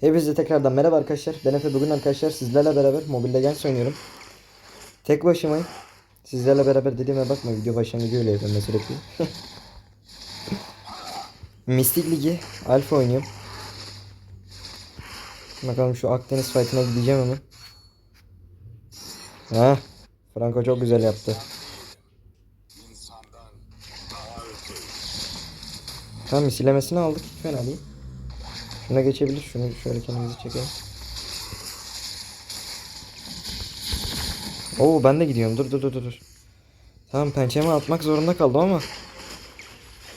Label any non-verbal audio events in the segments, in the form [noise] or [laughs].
Hepinize tekrardan merhaba arkadaşlar. Ben Efe bugün arkadaşlar sizlerle beraber Mobile Legends oynuyorum. Tek başımayım. Sizlerle beraber dediğime bakma video başlangıcı öyle yapıyorum sürekli. [laughs] Mistik Ligi Alfa oynuyorum. Bakalım şu Akdeniz fight'ına gideceğim hemen. Ha, Franco çok güzel yaptı. Tamam misilemesini aldık. Fena değil. Şuna geçebilir. Şunu şöyle kendimizi çekelim. Oo ben de gidiyorum. Dur dur dur, dur. Tamam pençemi atmak zorunda kaldım ama.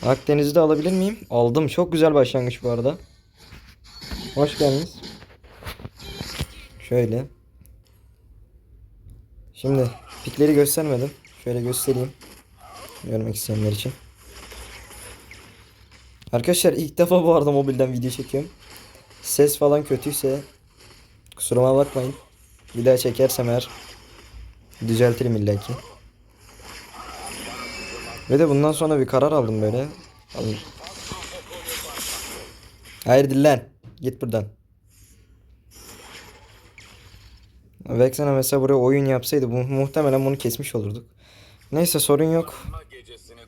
Akdeniz'i de alabilir miyim? Aldım. Çok güzel başlangıç bu arada. Hoş geldiniz. Şöyle. Şimdi pikleri göstermedim. Şöyle göstereyim. Görmek isteyenler için. Arkadaşlar ilk defa bu arada mobilden video çekiyorum. Ses falan kötüyse kusuruma bakmayın. Bir daha çekersem eğer düzeltirim illaki. Ve de bundan sonra bir karar aldım böyle. Alın. Hayır dillen. Git buradan. Vexana mesela buraya oyun yapsaydı bu, muhtemelen bunu kesmiş olurduk. Neyse sorun yok.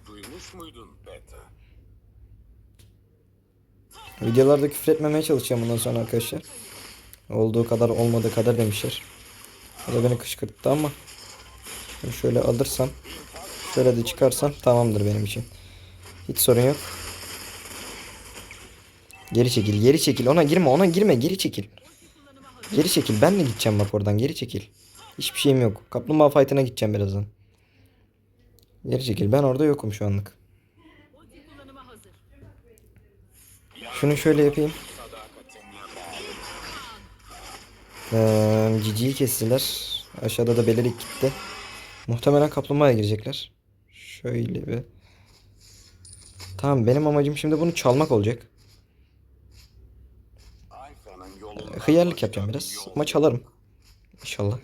Duymuş muydun Beta? Videolarda küfür etmemeye çalışacağım bundan sonra arkadaşlar. Olduğu kadar olmadığı kadar demişler. O da beni kışkırttı ama. Şöyle alırsam. Şöyle de çıkarsam tamamdır benim için. Hiç sorun yok. Geri çekil geri çekil ona girme ona girme geri çekil. Geri çekil ben de gideceğim bak oradan geri çekil. Hiçbir şeyim yok. Kaplumbağa fight'ına gideceğim birazdan. Geri çekil ben orada yokum şu anlık. Şunu şöyle yapayım. Ee, Cici'yi kestiler. Aşağıda da Belerik gitti. Muhtemelen kaplumbağaya girecekler. Şöyle bir. Tamam benim amacım şimdi bunu çalmak olacak. Yolunda Hıyarlık yapacağım biraz ama çalarım. İnşallah.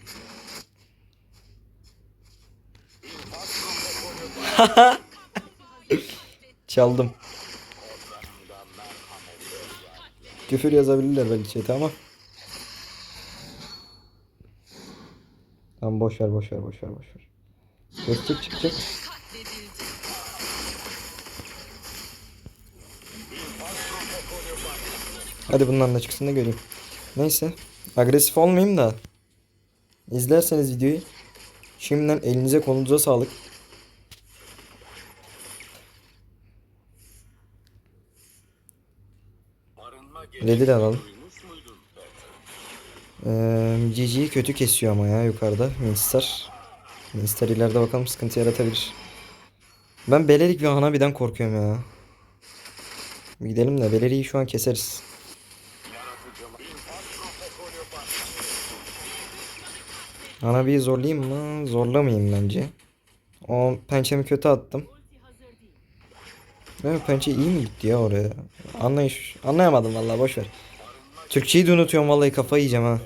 [laughs] Çaldım. Küfür yazabilirler belki chat'e ama. Tamam boş ver boş ver boş ver boş ver. Destek çıkacak. Hadi bundan da çıksın da göreyim. Neyse. Agresif olmayayım da. İzlerseniz videoyu. Şimdiden elinize kolunuza sağlık. Barınma Red'i de alalım. Ee, Gigi kötü kesiyor ama ya yukarıda. Minstar. Minstar ileride bakalım sıkıntı yaratabilir. Ben Belerik ve Hanabi'den korkuyorum ya. Gidelim de Belerik'i şu an keseriz. Hanabi'yi zorlayayım mı? Zorlamayayım bence. O pençemi kötü attım. Evet pençe iyi mi gitti ya oraya? Anlayış anlayamadım vallahi boş ver. Türkçeyi de unutuyorum vallahi kafayı yiyeceğim ha.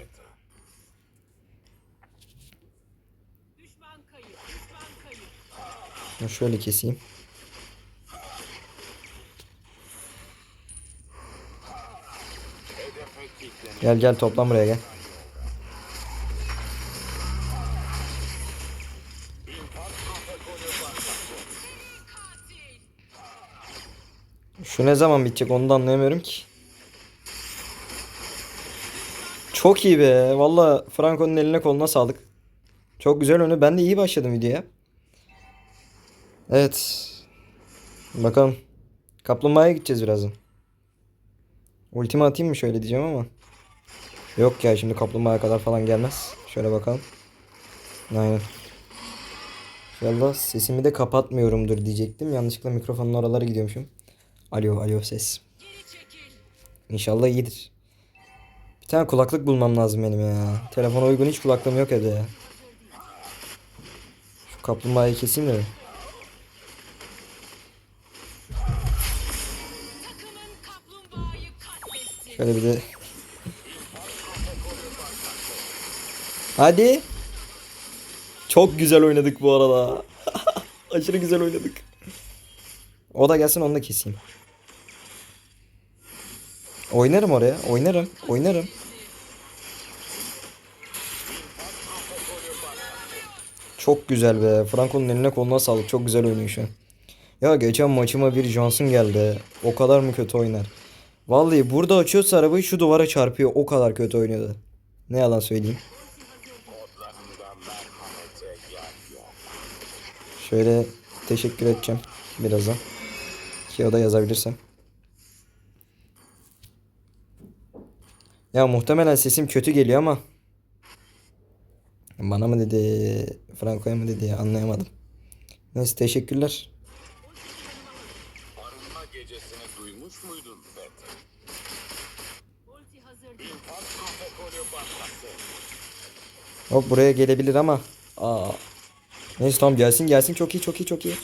Şunu şöyle keseyim. Gel gel toplan buraya gel. Ne zaman bitecek onu da anlayamıyorum ki. Çok iyi be. Valla Franco'nun eline koluna sağlık. Çok güzel önü. Ben de iyi başladım videoya. Evet. Bakalım. Kaplumbağaya gideceğiz birazdan. Ultimi atayım mı şöyle diyeceğim ama. Yok ya şimdi kaplumbağaya kadar falan gelmez. Şöyle bakalım. Aynen. İnşallah sesimi de kapatmıyorumdur diyecektim. Yanlışlıkla mikrofonun oralara gidiyormuşum. Alo alo ses. İnşallah iyidir. Bir tane kulaklık bulmam lazım benim ya. Telefona uygun hiç kulaklığım yok evde ya. Şu kaplumbağayı keseyim de. Şöyle bir de. Hadi. Çok güzel oynadık bu arada. [laughs] Aşırı güzel oynadık. O da gelsin onu da keseyim. Oynarım oraya. Oynarım. Oynarım. Çok güzel be. Franco'nun eline koluna sağlık. Çok güzel oynuyor şu an. Ya geçen maçıma bir Johnson geldi. O kadar mı kötü oynar? Vallahi burada açıyorsa arabayı şu duvara çarpıyor. O kadar kötü oynuyordu. Ne yalan söyleyeyim. Şöyle teşekkür edeceğim birazdan. Ki o da yazabilirsem. Ya muhtemelen sesim kötü geliyor ama bana mı dedi, Franco'ya mı dedi anlayamadım. Neyse teşekkürler. Arınma gecesini duymuş muydun protokolü başlattı. Hop buraya gelebilir ama. Aa. Neyse tamam gelsin gelsin çok iyi çok iyi çok iyi.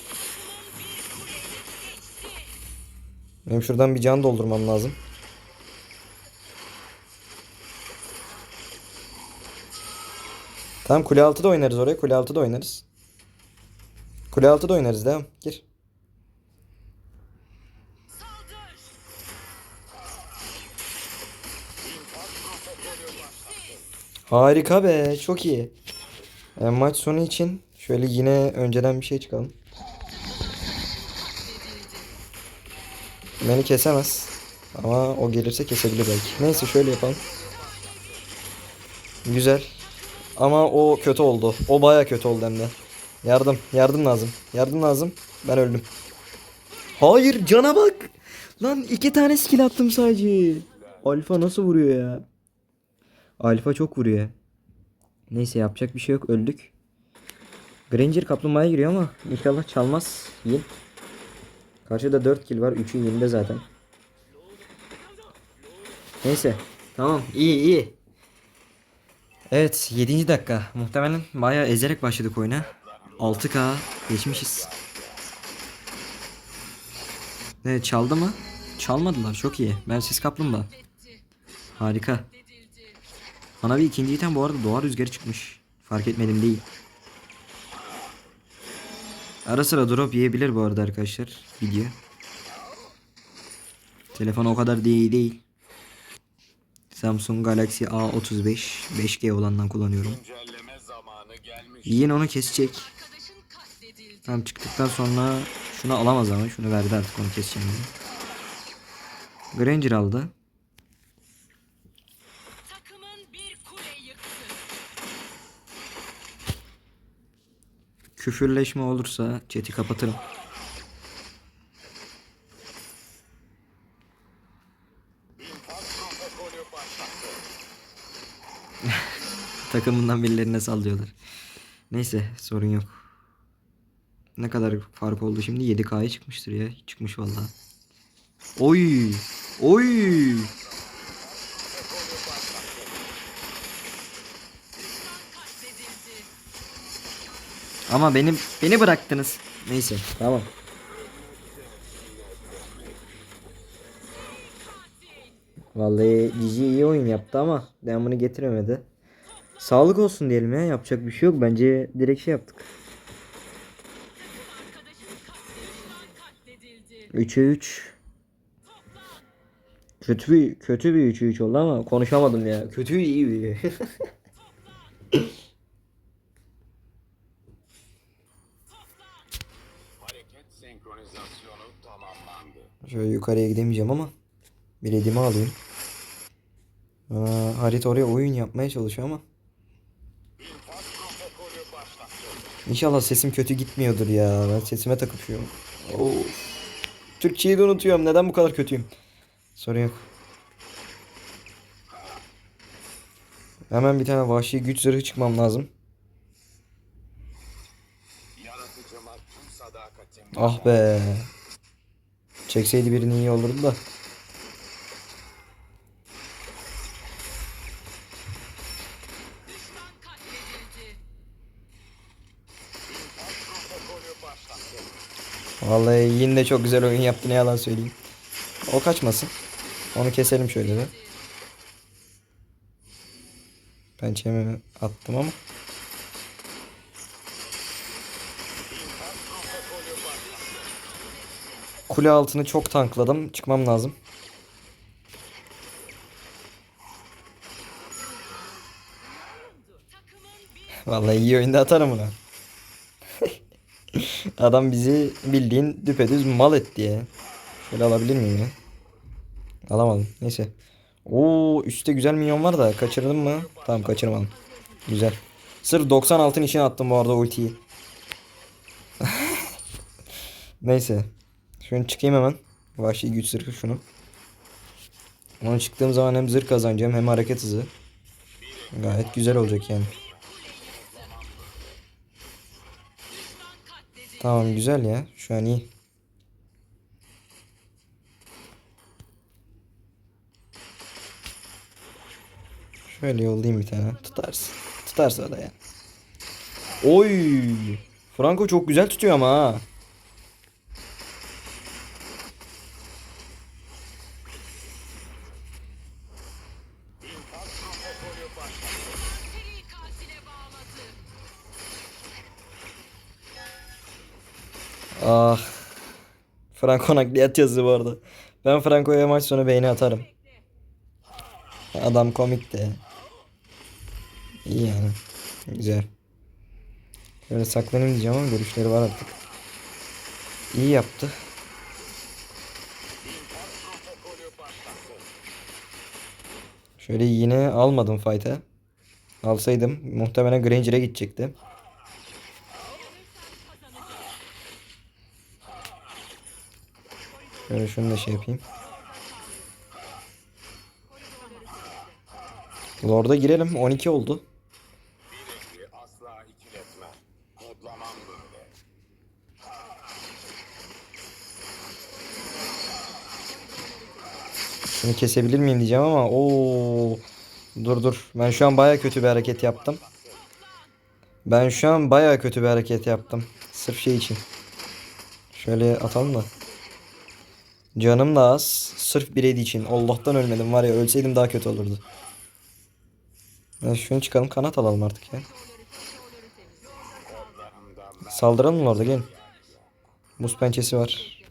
Benim şuradan bir can doldurmam lazım. Tamam kule altı da oynarız oraya. Kule altı da oynarız. Kule altı da oynarız devam. Gir. Harika be. Çok iyi. E, maç sonu için şöyle yine önceden bir şey çıkalım. Beni kesemez. Ama o gelirse kesebilir belki. Neyse şöyle yapalım. Güzel. Ama o kötü oldu. O baya kötü oldu hem de. Yardım. Yardım lazım. Yardım lazım. Ben öldüm. Hayır cana bak. Lan iki tane skill attım sadece. Alfa nasıl vuruyor ya? Alfa çok vuruyor. Neyse yapacak bir şey yok. Öldük. Granger kaplumbağaya giriyor ama inşallah çalmaz. Yin. Karşıda 4 kill var. 3'ü Yin'de zaten. Neyse. Tamam. iyi iyi. Evet 7. dakika. Muhtemelen bayağı ezerek başladık oyuna. 6K geçmişiz. Evet çaldı mı? Çalmadılar. Çok iyi. Ben siz kaplumbağa. Harika. Bana bir ikinci item bu arada doğa rüzgarı çıkmış. Fark etmedim değil. Ara sıra drop yiyebilir bu arada arkadaşlar video. Telefon o kadar da iyi değil. Samsung Galaxy A35 5G olandan kullanıyorum. Yine onu kesecek. Tam çıktıktan sonra şunu alamaz ama şunu verdi artık onu keseceğim. dedi. Granger aldı. Küfürleşme olursa chat'i kapatırım. Takımından birilerine sallıyorlar. Neyse sorun yok. Ne kadar fark oldu şimdi? 7K'ya çıkmıştır ya. Çıkmış vallahi. Oy! Oy! Ama benim beni bıraktınız. Neyse tamam. Vallahi Cici iyi oyun yaptı ama devamını getiremedi. Sağlık olsun diyelim ya. Yapacak bir şey yok. Bence direkt şey yaptık. Katledildi. 3'e 3. Kötü bir kötü bir 3'e 3 oldu ama konuşamadım ya. Kötü iyi bir. Senkronizasyonu tamamlandı. [laughs] Şöyle yukarıya gidemeyeceğim ama biletimi alayım. Aa, harita oraya oyun yapmaya çalışıyor ama. İnşallah sesim kötü gitmiyordur ya. Ben sesime takıpıyorum. Of. Türkçeyi de unutuyorum. Neden bu kadar kötüyüm? Sorun yok. Hemen bir tane vahşi güç zırhı çıkmam lazım. Ah be. Çekseydi birini iyi olurdu da. Vallahi yine de çok güzel oyun yaptı ne yalan söyleyeyim. O kaçmasın. Onu keselim şöyle bir. Pençemi attım ama. Kule altını çok tankladım. Çıkmam lazım. Vallahi iyi oyunda atarım buna. Adam bizi bildiğin düpedüz mal etti ya. Şöyle alabilir miyim ya? Alamadım. Neyse. Oo üstte güzel minyon var da kaçırdım mı? Tamam kaçırmadım. Güzel. Sırf 90 altın attım bu arada ultiyi. [laughs] Neyse. Şunu çıkayım hemen. Vahşi güç zırhı şunu. Onu çıktığım zaman hem zırh kazanacağım hem hareket hızı. Gayet güzel olacak yani. Tamam güzel ya. Şu an iyi. Şöyle yollayayım bir tane. Tutarsın. Tutarsa da ya. Oy! Franco çok güzel tutuyor ama ha. Franco nakliyat yazdı bu arada. Ben Franco'ya maç sonu beğeni atarım. Adam komik de. İyi yani. Güzel. Böyle saklanayım diyeceğim ama görüşleri var artık. İyi yaptı. Şöyle yine almadım fight'a. Alsaydım muhtemelen Granger'e gidecekti. Şöyle şunu da şey yapayım. Lord'a girelim. 12 oldu. Şunu kesebilir miyim diyeceğim ama o Dur dur. Ben şu an baya kötü bir hareket yaptım. Ben şu an baya kötü bir hareket yaptım. Sırf şey için. Şöyle atalım da. Canım da az. Sırf bir edi için. Allah'tan ölmedim var ya ölseydim daha kötü olurdu. Ben şunu çıkalım kanat alalım artık ya. Saldıralım orada gelin. Buz pençesi var.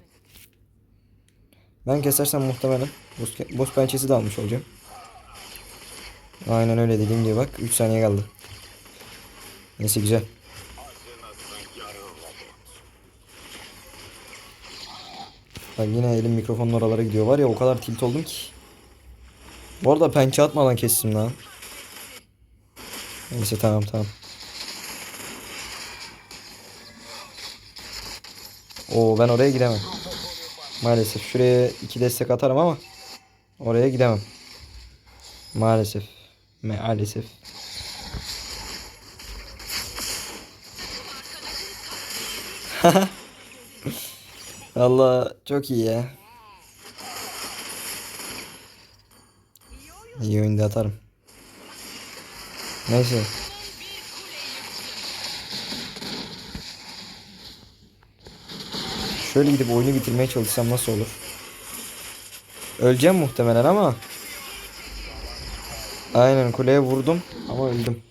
Ben kesersem muhtemelen buz, buz pençesi de almış olacağım. Aynen öyle dediğim gibi bak 3 saniye kaldı. Neyse güzel. Bak yine elim mikrofonun oralara gidiyor. Var ya o kadar tilt oldum ki. Bu arada pençe atmadan kestim lan. Neyse tamam tamam. Oo ben oraya gidemem. Maalesef şuraya iki destek atarım ama oraya gidemem. Maalesef. Maalesef. Allah çok iyi ya. İyi oyunda atarım. Neyse. Şöyle gidip oyunu bitirmeye çalışsam nasıl olur? Öleceğim muhtemelen ama. Aynen kuleye vurdum ama öldüm.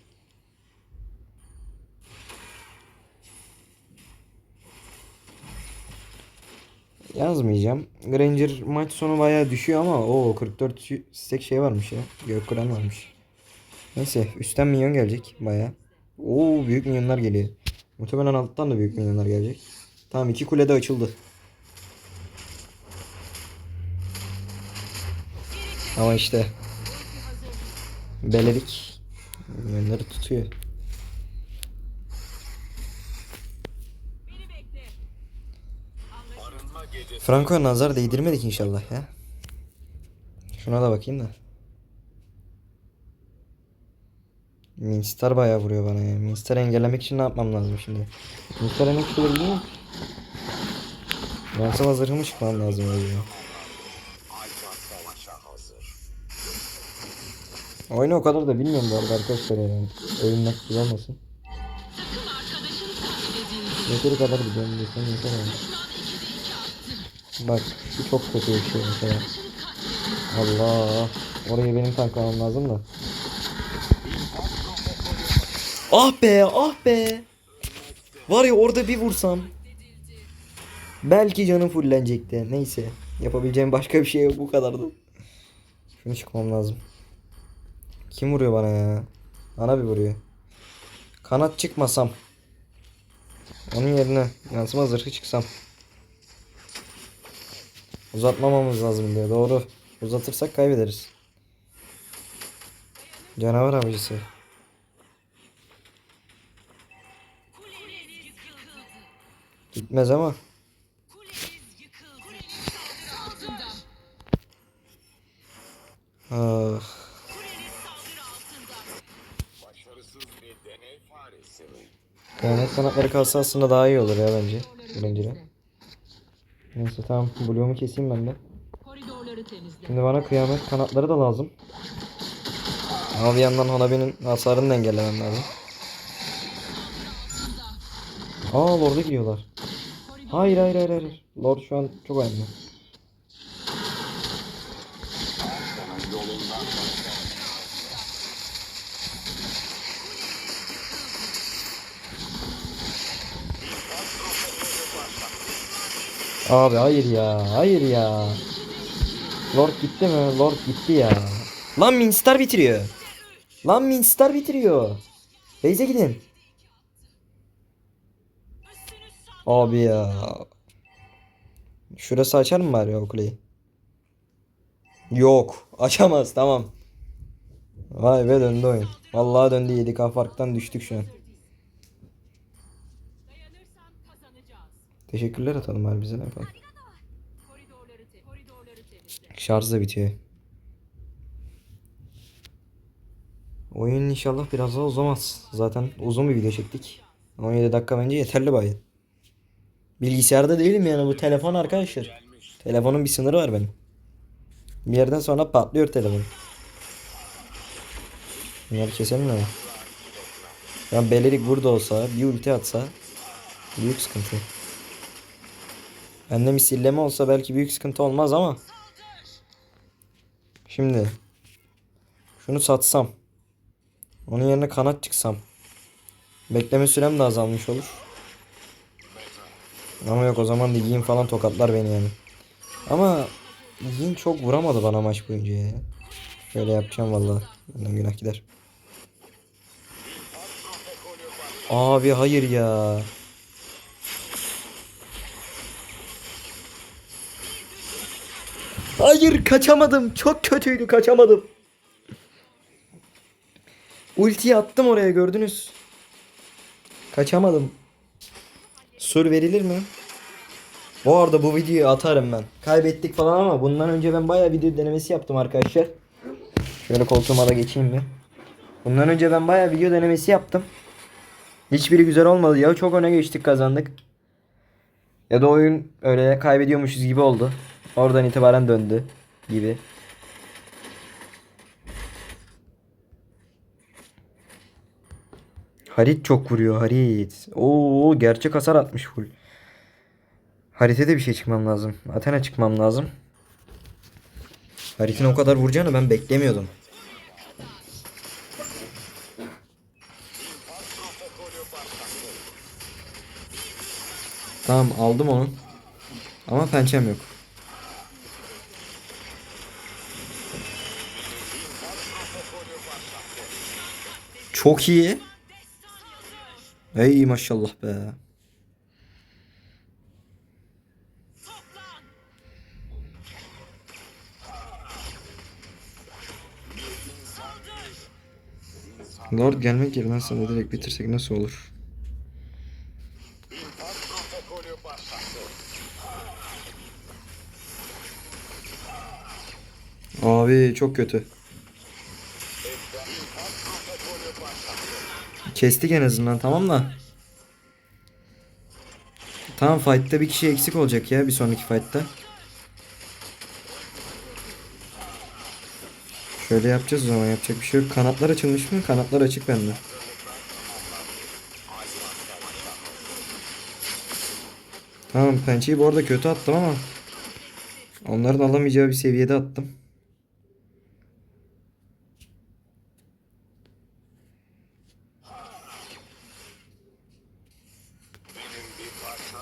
Yazmayacağım. Granger maç sonu bayağı düşüyor ama o 44 stack şey varmış ya. Gökkuren varmış. Neyse üstten minyon gelecek bayağı. Oo büyük minyonlar geliyor. Muhtemelen alttan da büyük minyonlar gelecek. Tamam iki kule de açıldı. Ama işte Belerik minyonları tutuyor. Beni bekle. Arınma gecesi Franco'ya nazar değdirmedik inşallah ya. Şuna da bakayım da. Minstar bayağı vuruyor bana ya. Minstar'ı engellemek için ne yapmam lazım şimdi? Minstar'a ne çıkabilir mi? Yansıma zırhımı çıkmam lazım savaşa hazır. Oyunu o kadar da bilmiyorum bu arada arkadaşlar yani. Oyunlar katledildi. Yeteri kadar biliyorum desem yeter yani. Bak şu çok kötü bir şey mesela. Allah. Orayı benim tanklamam lazım da. Ah be ah be. Var ya orada bir vursam. Belki canım fullenecekti. Neyse. Yapabileceğim başka bir şey yok bu kadardı. Şunu çıkmam lazım. Kim vuruyor bana ya? Bana bir vuruyor. Kanat çıkmasam. Onun yerine yansıma zırhı çıksam. Uzatmamamız lazım diyor. Doğru. Uzatırsak kaybederiz. Canavar avcısı. Gitmez ama. Ah. Kıyamet kanatları kalsa aslında daha iyi olur ya bence. Birincide. Neyse tamam. Blue'umu keseyim ben de. Şimdi bana kıyamet kanatları da lazım. Ama bir yandan Hanabi'nin hasarını da engellemem lazım. Aa Lord'a gidiyorlar. Hayır hayır hayır hayır. Lord şu an çok önemli. Abi hayır ya. Hayır ya. Lord gitti mi? Lord gitti ya. Lan Minstar bitiriyor. Lan Minstar bitiriyor. Beyze gidin. Abi ya. Şurası açar mı bari o kuleyi? Yok. [laughs] Açamaz. Tamam. Vay be döndü oyun. Vallahi döndü 7k farktan düştük şu an. Teşekkürler atalım bari bize ne yapalım. Şarj da bitiyor. Oyun inşallah biraz daha uzamaz. Zaten uzun bir video çektik. 17 dakika bence yeterli bayağı. Bilgisayarda değilim yani bu telefon arkadaşlar. Telefonun bir sınırı var benim. Bir yerden sonra patlıyor telefon. Bunları keselim mi? Ya Belerik burada olsa bir ulti atsa büyük sıkıntı. Bende misilleme olsa belki büyük sıkıntı olmaz ama Şimdi şunu satsam onun yerine kanat çıksam bekleme sürem de azalmış olur. Ama yok o zaman Yin falan tokatlar beni yani. Ama Yin çok vuramadı bana maç boyunca ya. Şöyle yapacağım vallahi. Benden günah gider. Abi hayır ya. Hayır kaçamadım. Çok kötüydü kaçamadım. Ultiyi attım oraya gördünüz. Kaçamadım. Sur verilir mi? Bu arada bu videoyu atarım ben. Kaybettik falan ama bundan önce ben bayağı video denemesi yaptım arkadaşlar. Şöyle koltuğuma da geçeyim mi? Bundan önce ben bayağı video denemesi yaptım. Hiçbiri güzel olmadı ya. Çok öne geçtik kazandık. Ya da oyun öyle kaybediyormuşuz gibi oldu. Oradan itibaren döndü gibi. Harit çok vuruyor Harit. Oo gerçek hasar atmış full. Harit'e de bir şey çıkmam lazım. Athena çıkmam lazım. Harit'in o kadar vuracağını ben beklemiyordum. Tamam aldım onu. Ama pençem yok. Çok iyi. Ey maşallah be. Lord gelmek yerine sana direkt bitirsek nasıl olur? Abi çok kötü. Kestik en azından tamam da. Tamam fight'ta bir kişi eksik olacak ya bir sonraki fight'ta. Şöyle yapacağız o zaman yapacak bir şey yok. Kanatlar açılmış mı? Kanatlar açık bende. Tamam pençeyi bu arada kötü attım ama onların alamayacağı bir seviyede attım. Benim bir parçam mısın?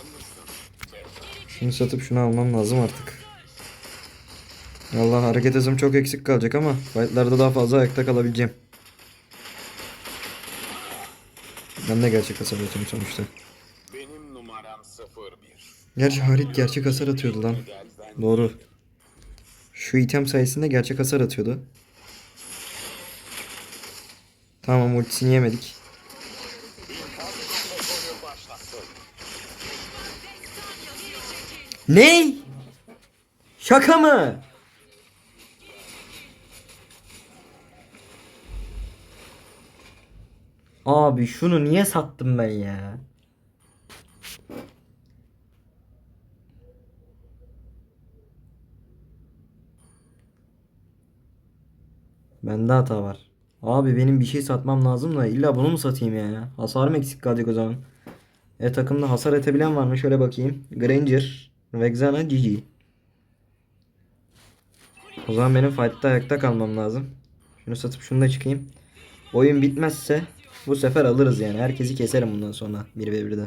Şunu satıp şunu almam lazım artık. Allah hareket hızım çok eksik kalacak ama fightlarda daha fazla ayakta kalabileceğim. Ben de gerçek hasar atıyorum sonuçta. Benim numaram 01. Gerçi Halit gerçek hasar atıyordu lan. Doğru. Şu item sayesinde gerçek hasar atıyordu. Tamam ultisini yemedik. Ne? Şaka mı? Abi şunu niye sattım ben ya? Bende hata var. Abi benim bir şey satmam lazım da illa bunu mu satayım ya? Hasarım eksik kalacak o zaman. E takımda hasar etebilen var mı? Şöyle bakayım. Granger, Vexana, Gigi. O zaman benim fight'ta ayakta kalmam lazım. Şunu satıp şunu da çıkayım. Oyun bitmezse bu sefer alırız yani. Herkesi keserim bundan sonra 1v1'de.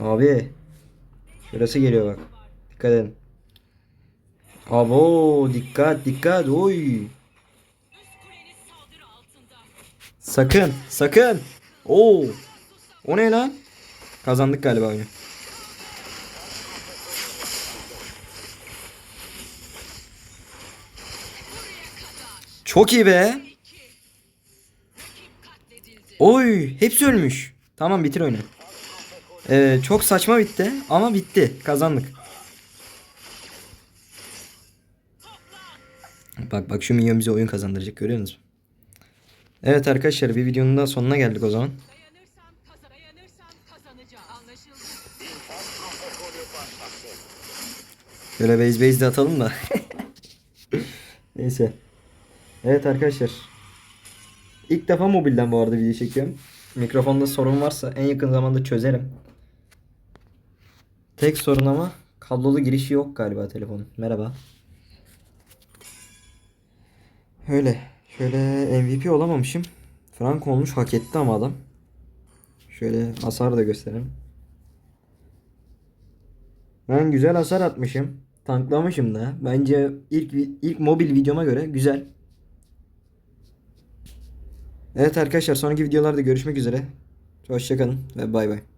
Abi. Şurası geliyor bak. Dikkat edin. Abo dikkat dikkat oy. Sakın sakın. Oo. O ne lan? Kazandık galiba oyunu. Çok iyi be. Oy hepsi ölmüş. Tamam bitir oyunu. Ee, çok saçma bitti ama bitti. Kazandık. Bak bak şu minyon bize oyun kazandıracak görüyor musunuz? Evet arkadaşlar bir videonun daha sonuna geldik o zaman. Şöyle base base de atalım da. [laughs] Neyse. Evet arkadaşlar. İlk defa mobilden bu arada video çekiyorum. Mikrofonda sorun varsa en yakın zamanda çözerim. Tek sorun ama kablolu girişi yok galiba telefonun. Merhaba. Öyle. Şöyle MVP olamamışım. Frank olmuş hak etti ama adam. Şöyle hasar da gösterelim. Ben güzel hasar atmışım. Tanklamışım da. Bence ilk ilk mobil videoma göre güzel. Evet arkadaşlar sonraki videolarda görüşmek üzere. Hoşçakalın ve bay bay.